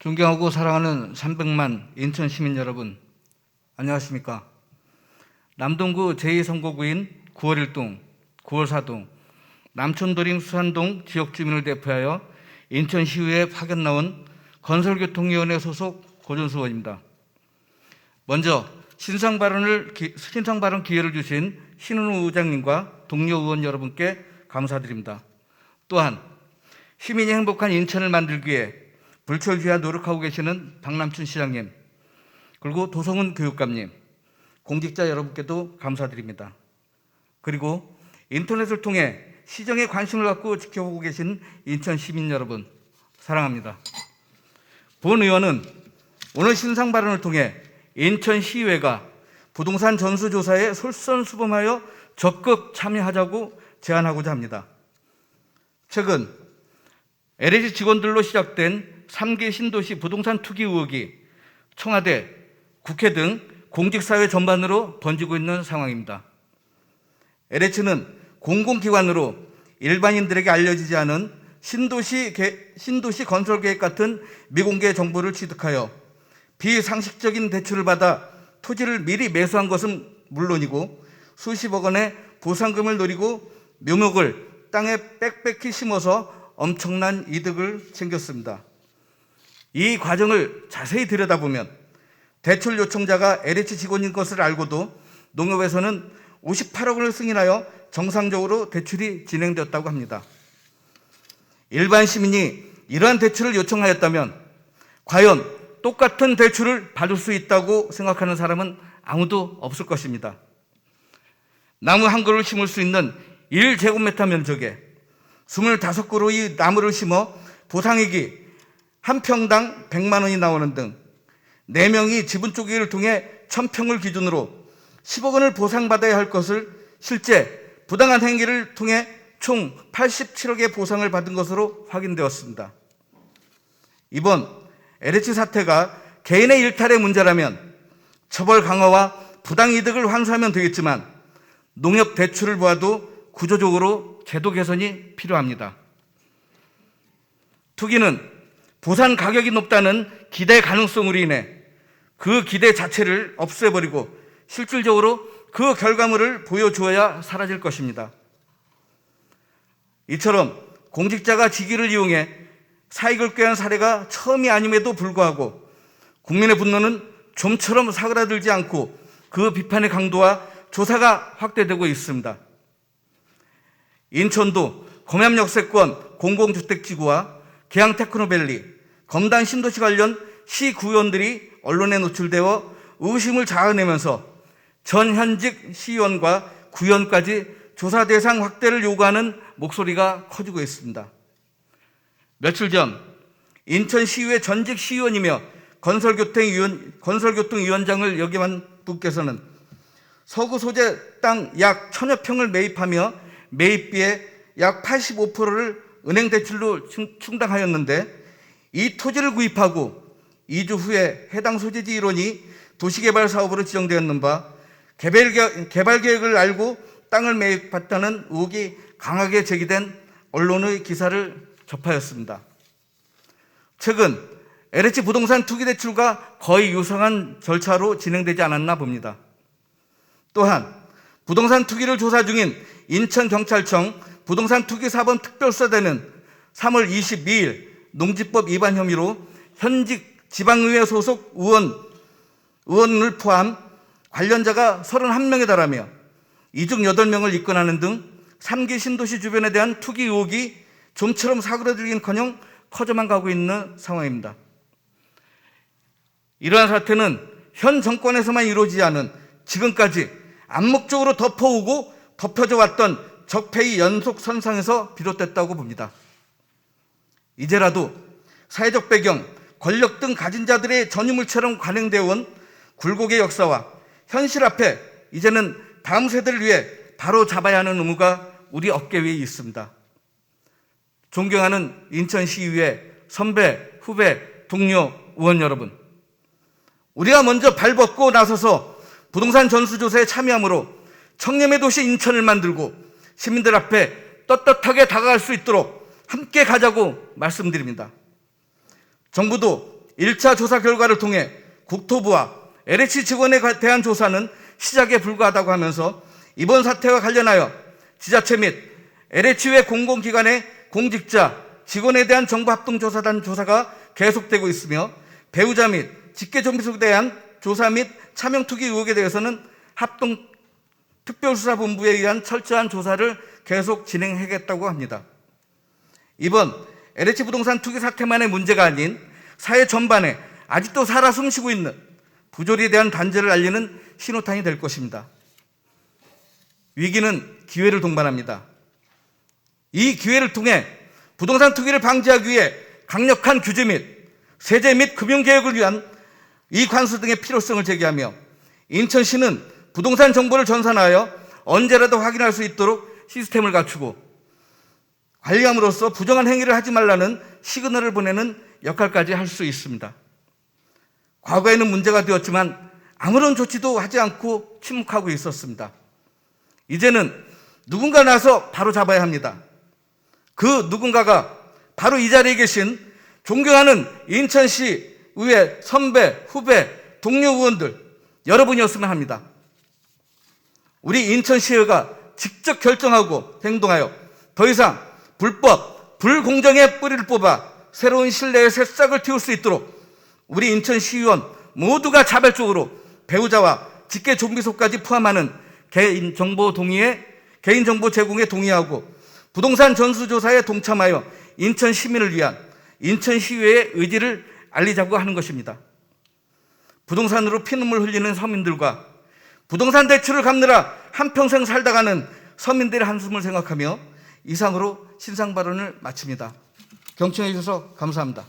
존경하고 사랑하는 300만 인천 시민 여러분, 안녕하십니까? 남동구 제2선거구인 9월 1동, 9월 4동, 남촌도림 수산동 지역 주민을 대표하여 인천시의회 파견 나온 건설교통위원회 소속 고준수 의원입니다. 먼저 신상 발언을 기- 신상 발언 기회를 주신 신은우 의장님과 동료 의원 여러분께 감사드립니다. 또한 시민이 행복한 인천을 만들기 위해 불철주야 노력하고 계시는 박남춘 시장님, 그리고 도성훈 교육감님, 공직자 여러분께도 감사드립니다. 그리고 인터넷을 통해 시정에 관심을 갖고 지켜보고 계신 인천 시민 여러분, 사랑합니다. 본 의원은 오늘 신상 발언을 통해 인천시의회가 부동산 전수조사에 솔선수범하여 적극 참여하자고 제안하고자 합니다. 최근 LH 직원들로 시작된 3기 신도시 부동산 투기 의혹이 청와대, 국회 등 공직사회 전반으로 번지고 있는 상황입니다. LH는 공공기관으로 일반인들에게 알려지지 않은 신도시, 개- 신도시 건설 계획 같은 미공개 정보를 취득하여 비상식적인 대출을 받아 토지를 미리 매수한 것은 물론이고 수십억 원의 보상금을 노리고 묘목을 땅에 빽빽히 심어서 엄청난 이득을 챙겼습니다. 이 과정을 자세히 들여다보면 대출 요청자가 LH 직원인 것을 알고도 농협에서는 58억 원을 승인하여 정상적으로 대출이 진행되었다고 합니다. 일반 시민이 이러한 대출을 요청하였다면 과연 똑같은 대출을 받을 수 있다고 생각하는 사람은 아무도 없을 것입니다. 나무 한 그루를 심을 수 있는 1제곱미터 면적에 25그루 의 나무를 심어 보상액이 한 평당 100만 원이 나오는 등 4명이 지분 쪼개기를 통해 1000평을 기준으로 10억 원을 보상받아야 할 것을 실제 부당한 행위를 통해 총 87억의 보상을 받은 것으로 확인되었습니다. 이번 LH 사태가 개인의 일탈의 문제라면 처벌 강화와 부당 이득을 환수하면 되겠지만 농협 대출을 보아도 구조적으로 제도 개선이 필요합니다. 투기는 보상 가격이 높다는 기대 가능성으로 인해 그 기대 자체를 없애버리고 실질적으로 그 결과물을 보여주어야 사라질 것입니다. 이처럼 공직자가 직위를 이용해 사익을 꾀한 사례가 처음이 아님에도 불구하고 국민의 분노는 좀처럼 사그라들지 않고 그 비판의 강도와 조사가 확대되고 있습니다. 인천도 검암 역세권 공공주택지구와 계양 테크노밸리, 검단 신도시 관련 시 구의원들이 언론에 노출되어 의심을 자아내면서 전 현직 시의원과 구의원까지 조사 대상 확대를 요구하는 목소리가 커지고 있습니다. 며칠 전 인천시의회 전직 시의원이며 건설교통위원, 건설교통위원장을 역임한 분께서는 서구 소재 땅 약 천여 평을 매입하며 매입비의 약 85%를 은행 대출로 충- 충당하였는데 이 토지를 구입하고 2주 후에 해당 소재지 일원이 도시개발 사업으로 지정되었는 바 개발 계획을 알고 땅을 매입했다는 의혹이 강하게 제기된 언론의 기사를 접하였습니다. 최근 LH 부동산 투기 대출과 거의 유사한 절차로 진행되지 않았나 봅니다. 또한 부동산 투기를 조사 중인 인천경찰청 부동산 투기 사범 특별수사대는 3월 22일 농지법 위반 혐의로 현직 지방의회 소속 의원, 의원을 포함 관련자가 31명에 달하며 이중 8명을 입건하는 등 3기 신도시 주변에 대한 투기 의혹이 좀처럼 사그라들긴커녕 커져만 가고 있는 상황입니다. 이러한 사태는 현 정권에서만 이루어지지 않은 지금까지 암묵적으로 덮어오고 덮여져 왔던 적폐의 연속 선상에서 비롯됐다고 봅니다. 이제라도 사회적 배경, 권력 등 가진 자들의 전유물처럼 관행되어 온 굴곡의 역사와 현실 앞에 이제는 다음 세대를 위해 바로 잡아야 하는 의무가 우리 어깨 위에 있습니다. 존경하는 인천시의회 선배, 후배, 동료, 의원 여러분. 우리가 먼저 발벗고 나서서 부동산 전수조사에 참여함으로 청렴의 도시 인천을 만들고 시민들 앞에 떳떳하게 다가갈 수 있도록 함께 가자고 말씀드립니다. 정부도 1차 조사 결과를 통해 국토부와 LH 직원에 가- 대한 조사는 시작에 불과하다고 하면서 이번 사태와 관련하여 지자체 및 LH 외 공공기관의 공직자, 직원에 대한 정부합동조사단 조사가 계속되고 있으며 배우자 및 직계존비속에 대한 조사 및 차명투기 의혹에 대해서는 합동 특별수사본부에 의한 철저한 조사를 계속 진행하겠다고 합니다. 이번 LH 부동산 투기 사태만의 문제가 아닌 사회 전반에 아직도 살아 숨쉬고 있는 부조리에 대한 단죄를 알리는 신호탄이 될 것입니다. 위기는 기회를 동반합니다. 이 기회를 통해 부동산 투기를 방지하기 위해 강력한 규제 및 세제 및 금융 개혁을 위한 이 관수 등의 필요성을 제기하며 인천시는 부동산 정보를 전산하여 언제라도 확인할 수 있도록 시스템을 갖추고 관리함으로써 부정한 행위를 하지 말라는 시그널을 보내는 역할까지 할 수 있습니다. 과거에는 문제가 되었지만 아무런 조치도 하지 않고 침묵하고 있었습니다. 이제는 누군가 나서 바로 잡아야 합니다. 그 누군가가 바로 이 자리에 계신 존경하는 인천시 의회 선배, 후배, 동료 의원들 여러분이었으면 합니다. 우리 인천시의회가 직접 결정하고 행동하여 더 이상 불법, 불공정의 뿌리를 뽑아 새로운 신뢰의 새싹을 틔울 수 있도록 우리 인천시의원 모두가 자발적으로 배우자와 직계 좀비소까지 포함하는 개인정보 동의에 개인정보 제공에 동의하고 부동산 전수조사에 동참하여 인천 시민을 위한 인천시의회의 의지를 알리자고 하는 것입니다. 부동산으로 피눈물 흘리는 서민들과 부동산 대출을 갚느라 한평생 살다가는 서민들의 한숨을 생각하며 이상으로 신상 발언을 마칩니다. 경청해 주셔서 감사합니다.